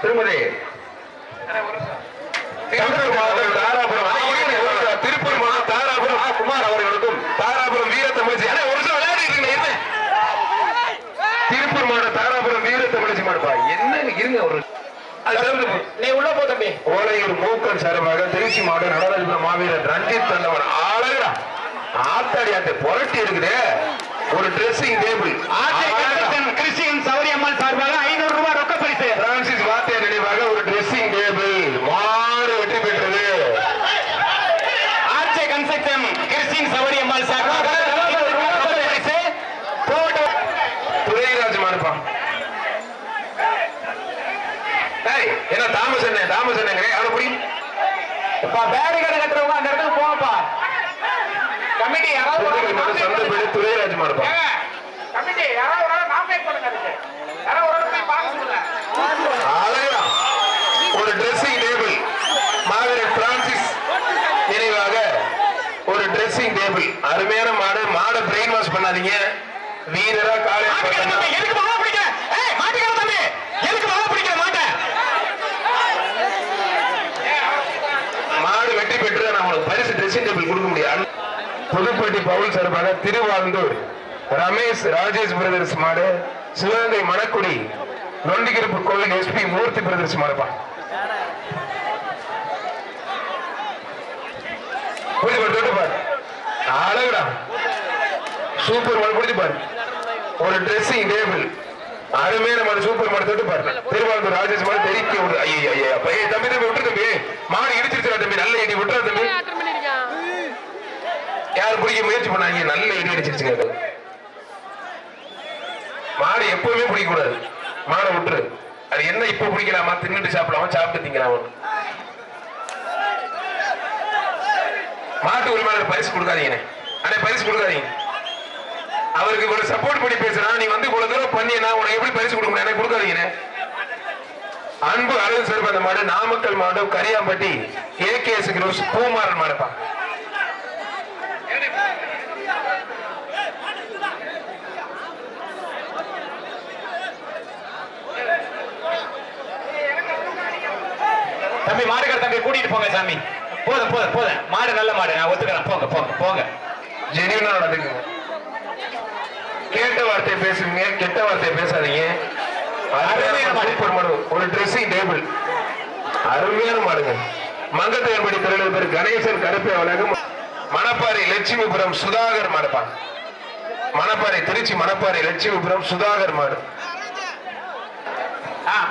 திருமதி. திருப்பூர் மாவட்டம். தாராபுரம். ஒரு. குமார் அவர்களுக்கும் தாராபுரம் வீர தமிழ்ச்சி. திருப்பூர் மாவட்டம் தாராபுரம் வீர தமிழ்ச்சி மாடுப்பா என்ன இருங்க. நீ உள்ள போ தம்பி. ஓலையூர் மூக்கன் சார்பாக திருச்சி மாவட்டம் நடராஜபுரம் மாவீரர் ரஞ்சித் தண்டவன் ஆத்தாடி ஆத்த புரட்டி இருக்குது ஒரு dressing table Christian Sowri Ammal சார்பாக ஐநூறு ரூபாய் ரொக்க பரிசு பிரான்சிஸ் வாத்தியார் நினைவாக ஒரு ட்ரெஸ்ஸிங் டேபிள் மாறு வெற்றி பெற்றது ஆர்ச்சே கன்ஸ்ட்ரக்ஷன் கிறிஸ்டியன் சௌரி அம்மாள் சார்பாக ஐநூறு ரூபாய் ரொக்க பரிசு போட்டோ துரைராஜ் மாறுப்பான் ஏய் என்ன தாமஸ் என்ன தாமஸ் என்னங்க அவனை புரியும் இப்ப பேரி கடை கட்டுறவங்க அந்த இடத்துக்கு போங்கப்பா கமிட்டி யாராவது ஒரு ஆள் nominate சந்தப்பேடு பண்ணுங்க. துரைராஜ் மாறுப்பான் ஏங்க, கமிட்டி யாராவது ஒரு ஆள் nominate பண்ணுங்க அதுக்கு. யாராவது ஒரு ஆள் போய் பார்க்க சொல்லுங்க. அழகா ஒரு ட்ரெஸ்ஸிங் டேபிள் மாவீரர் பிரான்சிஸ் நினைவாக ஒரு ட்ரெஸ்ஸிங் டேபிள் அருமையான மாடு மாடை பிரெயின் வாஷ் பண்ணாதீங்க வீரரா காலை மாட்டுக்கார தம்பி, எதுக்கு மாலை பிடிக்கிற? ஏய், மாட்டுக்கார தம்பி, எதுக்கு மாலை பிடிக்கிற மாட்டை? மாடு வெற்றி பெற்று நான் உங்களுக்கு பரிசு ட்ரெஸ்ஸிங் டேபிள் கொடுக்க முடியாது புதுப்பட்டி பவுல் சார்பாக திருவாரூர் ரமேஷ் ராஜேஷ் பிரதர்ஸ் மாடு சிவகங்கை மணக்குடி நொண்டிகிருப்பு கோவில் எஸ்பி மூர்த்தி பிரதர்ஸ் மாடுப்பா. புரிஞ்சு பாரு தொட்டு பாரு. அழகுடா. சூப்பர் மாடு புரிஞ்சு பாரு. ஒரு ட்ரெஸ்ஸிங் டேபிள் அருமையான மாடு சூப்பர் மாடு தொட்டு பாரு. திருவாரூர் ராஜேஷ் மாடு தெரிக்க விடுது ஐயா ஐயா தம்பி தம்பி விட்டுரு தம்பி. மாடு இடிச்சிருச்சா தம்பி. நல்ல இடி விட்டுறா தம்பி. யாரும் பிடிக்க முயற்சி பண்ணாங்க? நல்ல இடி அடிச்சிருச்சுங்க மாடு எப்பவுமே பிடிக்க கூடாது மாடை விட்டுரு. அது என்ன இப்ப பிடிக்கலாமா? தின்னுட்டு சாப்பிடலாமா? சாப்பிட்டு திங்கலாமா? மாட்டு உரிமையாளர் பரிசு கொடுக்காதீங்க அண்ணே பரிசு கொடுக்காதீங்க. அவருக்கு ஒரு சப்போர்ட் பண்ணி பேசுறான். நீ வந்து இவ்வளவு தூரம் பண்ணி நான் உனக்கு எப்படி பரிசு கொடுக்க முடியும்? எனக்கு கொடுக்காதீங்கண்ணே. அன்பு அழகு சார்பு அந்த மாடு நாமக்கல் மாடு கரியாம்பட்டி ஏகேஎஸ் குரூஸ் பூமாறன் மாடுப்பா. தம்பி மாடுகார தம்பி கூட்டிட்டு போங்க சாமி. போதும் போதும் போதும். மாடு நல்ல மாடு. நான் ஒத்துக்கிறேன். போங்க போங்க போங்க. ஜெனியூனா நடந்துக்குங்க. கேட்ட வார்த்தை பேசுங்க கெட்ட வார்த்தை பேசாதீங்க. அருமையான மாடு. ஒரு ட்ரெஸ்ஸிங் டேபிள் அருமையான மாடுங்க. மங்கத்தையன்படி தொழில் பேர் கணேசன் கருப்பை வழங்கும் மணப்பாறை லட்சுமிபுரம் சுதாகர் மாடுப்பா மணப்பாறை திருச்சி மணப்பாறை லட்சுமிபுரம் சுதாகர் மாடு.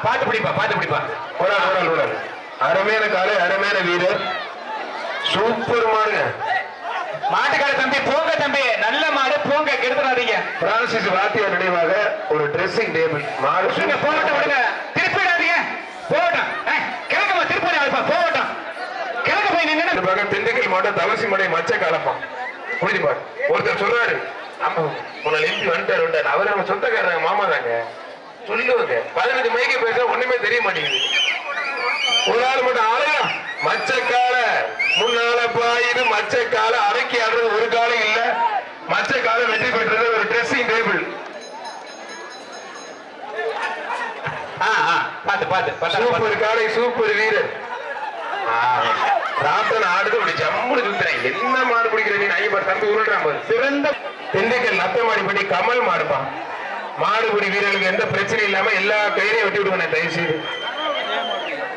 பாத்து பிடிப்பா பாத்து பிடிப்பா. ஆள், ஒரு ஆள். அருமையான காலை அருமையான வீரர். சூப்பர் மாடுங்க. மாட்டுக்கார தம்பி போங்க தம்பி நல்ல மாடு போங்க கெடுத்துறாதீங்க. பிரான்சிஸ் வாத்தியார் நினைவாக ஒரு ட்ரெஸ்ஸிங் டேபிள் மாடு விடுங்க போகட்டும் விடுங்க. திருப்பிடாதீங்க. போகட்டும். ஏய், கிழக்கம்மா திருப்பி அழைப்பா போகட்டும். கிழக்க போய் நின்று திண்டுக்கல் மாவட்டம் தவசி மடை மச்ச காலப்பம் புரியுதுப்பா ஒருத்தர் சொல்றாரு ஆமா உன்னை எம்பி வந்துட்டாரு வந்துட்டாரு. அவர் நம்ம சொந்தக்காரங்க மாமா தாங்க சொல்லுவாங்க. பதினஞ்சு மைக்கு பேச ஒண்ணுமே தெரிய மாட்டேங்குது. ஒரு ஆள் மட்டும் ஆளுங்க. மச்சக்கால முன்னால பாயுது மச்சக்கால அடக்கி ஆடுறது ஒரு காலம் இல்ல. மச்சக்கால வெற்றி பெற்றது ஒரு ட்ரெஸ்ஸிங் டேபிள் பாத்து பாத்து சூப்பர் காலை சூப்பர் வீரர். ராத்தன் ஆடுது இப்படி ஜம்முனு சுத்துறேன் என்ன மாடு பிடிக்கிற நீ ஐயப்பா தம்பி உருள்றான் பாரு. சிறந்த திண்டுக்கல் நத்தமாடிப்பட்டி கமல் மாடுப்பான் மாடுபிடி வீரர்களுக்கு எந்த பிரச்சனையும் இல்லாம எல்லா கயிறையும் வெட்டி விடுவேன் தயவு செய்து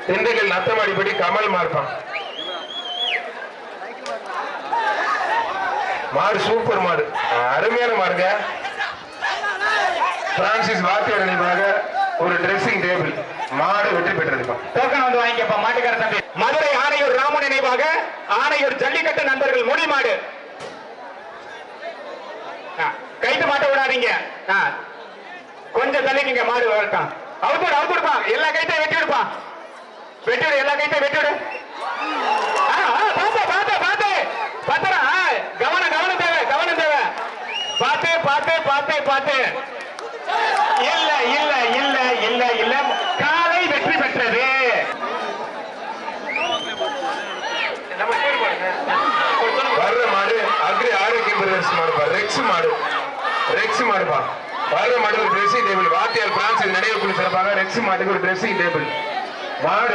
திண்டுக்கல் நத்தமாடிப்பட்டி கமல் மாடுப்பான் மாடு சூப்பர் மாடு அருமையான மாடுங்க பிரான்சிஸ் வாத்தியார் நினைவாக ஒரு டிரெஸ்ஸிங் டேபிள் மாடு வெற்றி பெற்றிருக்கோம் டோக்கன் வந்து வாங்கிக்கப்பா மாட்டுக்கார தம்பி. மதுரை ஆணையூர் ராமன் நினைவாக ஆணையூர் ஜல்லிக்கட்டு நண்பர்கள் மொழி மாடு. ஆ, கைத்து மாட்ட விடாதீங்க. கொஞ்சம் தள்ளிக்கிங்க மாடு வரட்டும் அவுத்துடு அவுத்துடுப்பா எல்லா கைத்தையும் வெட்டி விடுப்பான் வெட்டிடு எல்லா கைத்தையும் வெட்டிடு கவனம் கவனம் தேவை கவனம் தேவை. பாத்து பார்த்து பார்த்து பார்த்து இல்ல இல்ல இல்ல இல்ல இல்ல. காலை வெற்றி பெற்றது. வர்ற மாடு அக்ரி ஆரோக்கிய பிரதர்ஸ் மாடுப்பா ரெக்ஸ் மாடு. ரெக்ஸ் மாடுப்பா வர்ற மாடு ஒரு ட்ரெஸ்ஸிங் டேபிள் வாத்தியார் பிரான்ஸ் நினைவு குழு சிறப்பாக ரெக்ஸ் மாட்டுக்கு ஒரு ட்ரெஸ்ஸிங் டேபிள் மாடு